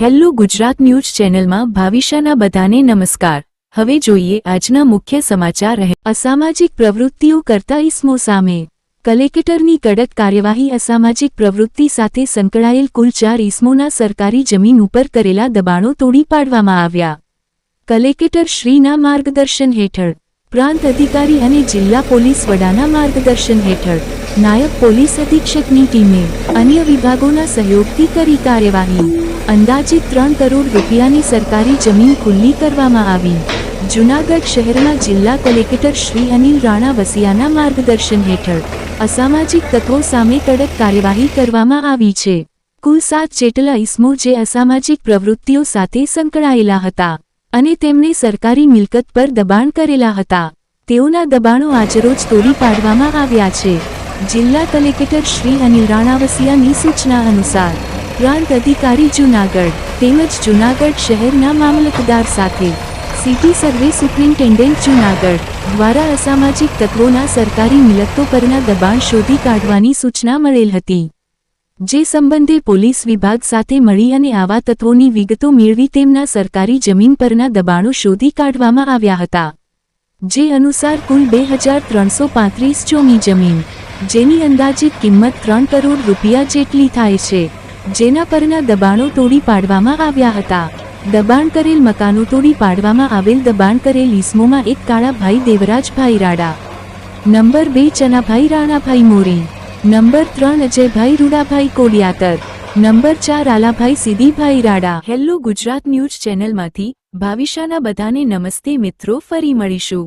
Hello Gujarat news ચેનલમાં ભાવિશાના બધાને નમસ્કાર. હવે જોઈએ આજના મુખ્ય સમાચાર અસામાજિક પ્રવૃત્તિઓ કરતા ઇસમો સામે. કલેક્ટરની કડક કાર્યવાહી અસામાજિક પ્રવૃત્તિ સાથે સંકળાયેલ કુલ ચાર ઇસમોના સરકારી જમીન ઉપર કરેલા દબાણો તોડી પાડવામાં આવ્યા. કલેક્ટર શ્રીના માર્ગદર્શન હેઠળ, પ્રાંત અધિકારી અને જિલ્લા પોલીસ વડાના માર્ગદર્શન હેઠળ, નાયબ પોલીસ અધિક્ષકની ટીમે અન્ય વિભાગોના સહયોગથી કરી કાર્યવાહી. અંદાજિત ત્રણ કરોડ રૂપિયાની સરકારી જમીન ખુલ્લી કરવામાં આવી. જૂનાગઢ શહેરના જિલ્લા કલેક્ટર શ્રી અનિલ રાણા વસિયાના માર્ગદર્શન હેઠળ અસામાજિક તત્વો સામે કડક કાર્યવાહી કરવામાં આવી છે. કુલ સાત જેટલા ઇસમો જે અસામાજિક પ્રવૃત્તિઓ સાથે સંકળાયેલા હતા અને તેમને સરકારી મિલકત પર દબાણ કરેલા હતા. તેઓના દબાણો આજરોજ તોડી પાડવામાં આવ્યા છે. જિલ્લા કલેક્ટર શ્રી અનિલ રાણાવસિયાની સૂચના અનુસાર પ્રાંત અધિકારી જૂનાગઢ તેમજ જૂનાગઢ શહેરના મામલતદાર સાથે. સિટી સર્વે સુપ્રિન્ટેન્ડન્ટ જૂનાગઢ દ્વારા અસામાજિક તત્વોના સરકારી મિલકતો પરના દબાણ શોધી કાઢવાની સૂચના મળેલ હતી. જે સંબંધે પોલીસ વિભાગ સાથે મળી અને આવા તત્વોની વિગતો મેળવી તેમના સરકારી જમીન પરના દબાણો શોધી કાઢવામાં આવ્યા હતા. જે અનુસાર કુલ બે હજાર ત્રણસો પાંત્રીસ ચોમી જમીન, જેની અંદાજિત કિંમત ત્રણ કરોડ રૂપિયા જેટલી થાય છે. જેના પરના દબાણો તોડી પાડવામાં આવ્યા હતા. દબાણ કરેલ મકાનો તોડી પાડવામાં આવેલ દબાણ કરેલ ઇસમોમાં એક કાળાભાઈ દેવરાજભાઈ રાડા. નંબર બે ચનાભાઈ રાણાભાઈ મોરી. નંબર ત્રણ અજયભાઈ રૂડાભાઈ કોડિયાતર. નંબર ચાર આલાભાઈ સિદ્ધિભાઈ રાડા. હેલ્લો ગુજરાત ન્યૂઝ ચેનલમાંથી ભાવિશાના બધાને નમસ્તે મિત્રો, ફરી મળીશું.